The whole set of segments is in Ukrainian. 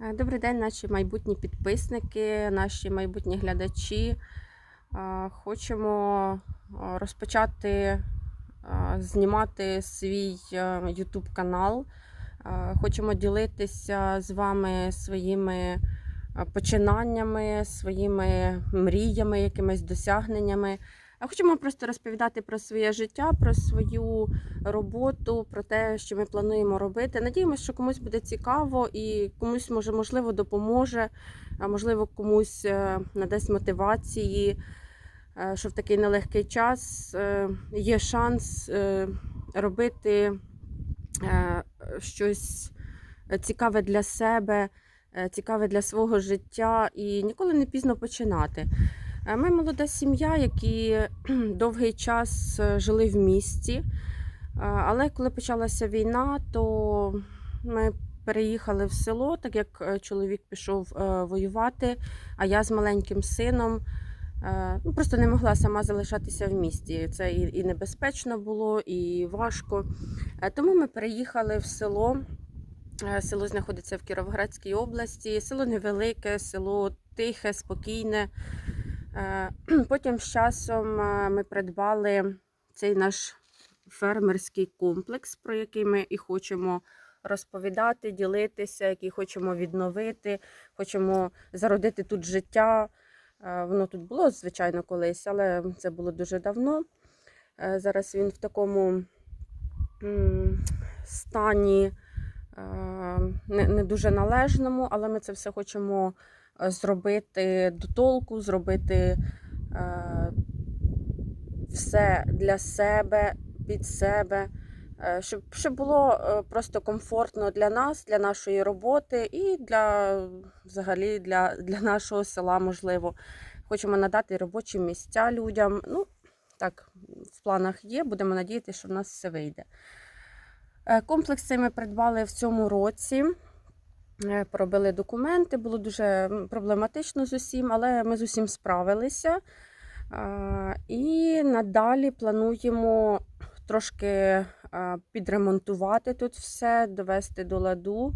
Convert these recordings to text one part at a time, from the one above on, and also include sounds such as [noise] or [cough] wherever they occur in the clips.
Е, Добрий день, наші майбутні підписники, наші майбутні глядачі. Е, Хочемо е, розпочати знімати свій YouTube канал. Хочемо ділитися з вами своїми починаннями, своїми мріями, якимись досягненнями. А Хочемо просто розповідати про своє життя, про свою роботу, про те, що ми плануємо робити. Надіємося, що комусь буде цікаво і комусь може можливо допоможе, а можливо, комусь е, надасть мотивації, е, що в такий нелегкий час е, є шанс робити щось цікаве для себе, цікаве для свого життя і ніколи не пізно починати. Е, Ми молода сім'я, які довгий час е, жили в місті. Е, Але коли почалася війна, то ми переїхали в село, так як чоловік пішов воювати, а я з маленьким сином ну, просто не могла сама залишатися в місті. Це і, небезпечно було, і важко. Тому ми переїхали в село. Село знаходиться в Кіровоградській області. Село невелике, село тихе, спокійне. Е, [clears throat] Потім з часом е, ми придбали цей наш фермерський комплекс, про який ми і хочемо розповідати, ділитися, який хочемо відновити, хочемо зародити тут життя. Е, Воно тут було, звичайно, колись, але це було дуже давно. Зараз він в такому стані не, дуже належному, але ми це все хочемо зробити до толку, зробити е, все для себе, під себе, е, щоб, щоб було е, просто комфортно для нас, для нашої роботи і для взагалі для, для нашого села, можливо. Хочемо надати робочі місця людям. Ну, так, в планах є, будемо надіятися, що в нас все вийде. Е, Комплекс цей ми придбали в цьому році. Е, Поробили документи, було дуже проблематично з усім, але ми з усім справилися. І надалі плануємо трошки підремонтувати тут все, довести до ладу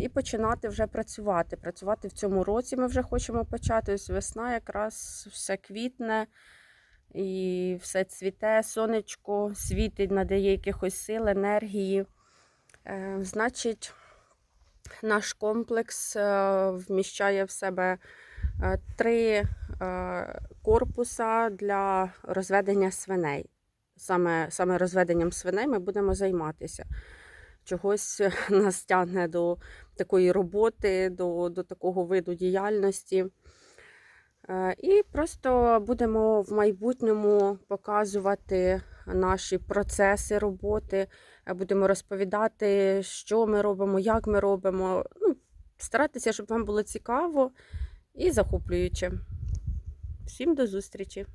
і починати вже працювати. Працювати в цьому році ми вже хочемо почати. Ось весна якраз все квітне і все цвіте, сонечко світить, надає якихось сил, енергії. Е, Значить, наш комплекс е, вміщає в себе е, три корпуса для розведення свиней. Саме, саме розведенням свиней ми будемо займатися. Чогось [laughs] нас тягне до такої роботи, до, до такого виду діяльності. І просто будемо в майбутньому показувати наші процеси роботи, е, будемо розповідати, що ми робимо, як ми робимо. Ну, старатися, щоб вам було цікаво і захоплююче. Всім до зустрічі!